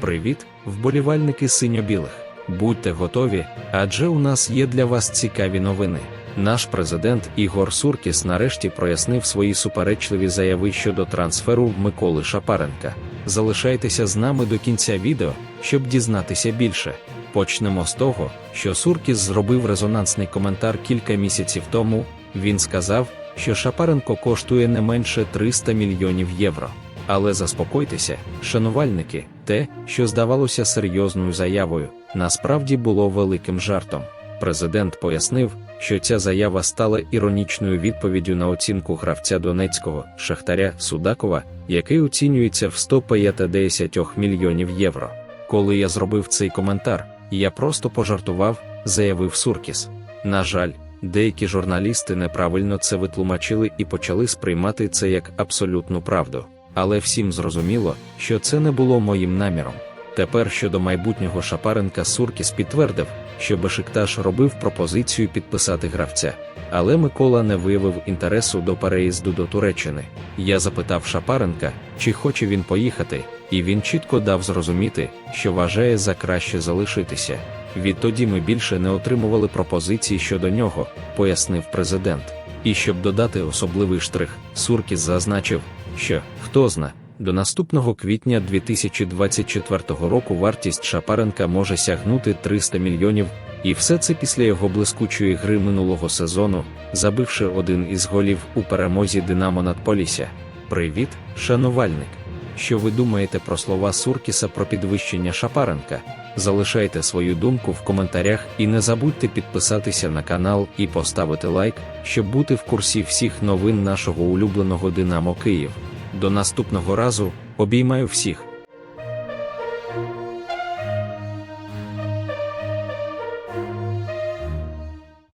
Привіт, вболівальники синьо-білих. Будьте готові, адже у нас є для вас цікаві новини. Наш президент Ігор Суркіс нарешті прояснив свої суперечливі заяви щодо трансферу Миколи Шапаренка. Залишайтеся з нами до кінця відео, щоб дізнатися більше. Почнемо з того, що Суркіс зробив резонансний коментар кілька місяців тому. Він сказав, що Шапаренко коштує не менше 300 мільйонів євро. Але заспокойтеся, шанувальники, те, що здавалося серйозною заявою, насправді було великим жартом. Президент пояснив, що ця заява стала іронічною відповіддю на оцінку гравця Донецького Шахтаря Судакова, який оцінюється в 150 мільйонів євро. Коли я зробив цей коментар, я просто пожартував, заявив Суркіс. На жаль, деякі журналісти неправильно це витлумачили і почали сприймати це як абсолютну правду. Але всім зрозуміло, що це не було моїм наміром. Тепер щодо майбутнього Шапаренка Суркіс підтвердив, що Бешикташ робив пропозицію підписати гравця, але Микола не виявив інтересу до переїзду до Туреччини. Я запитав Шапаренка, чи хоче він поїхати, і він чітко дав зрозуміти, що вважає за краще залишитися. Відтоді ми більше не отримували пропозицій щодо нього, пояснив президент. І щоб додати особливий штрих, Суркіс зазначив, що хто зна, до наступного квітня 2024 року вартість Шапаренка може сягнути 300 мільйонів, і все це після його блискучої гри минулого сезону, забивши один із голів у перемозі Динамо над Полісся. Привіт, шанувальник! Що ви думаєте про слова Суркіса про підвищення Шапаренка? Залишайте свою думку в коментарях і не забудьте підписатися на канал і поставити лайк, щоб бути в курсі всіх новин нашого улюбленого Динамо Київ. До наступного разу обіймаю всіх.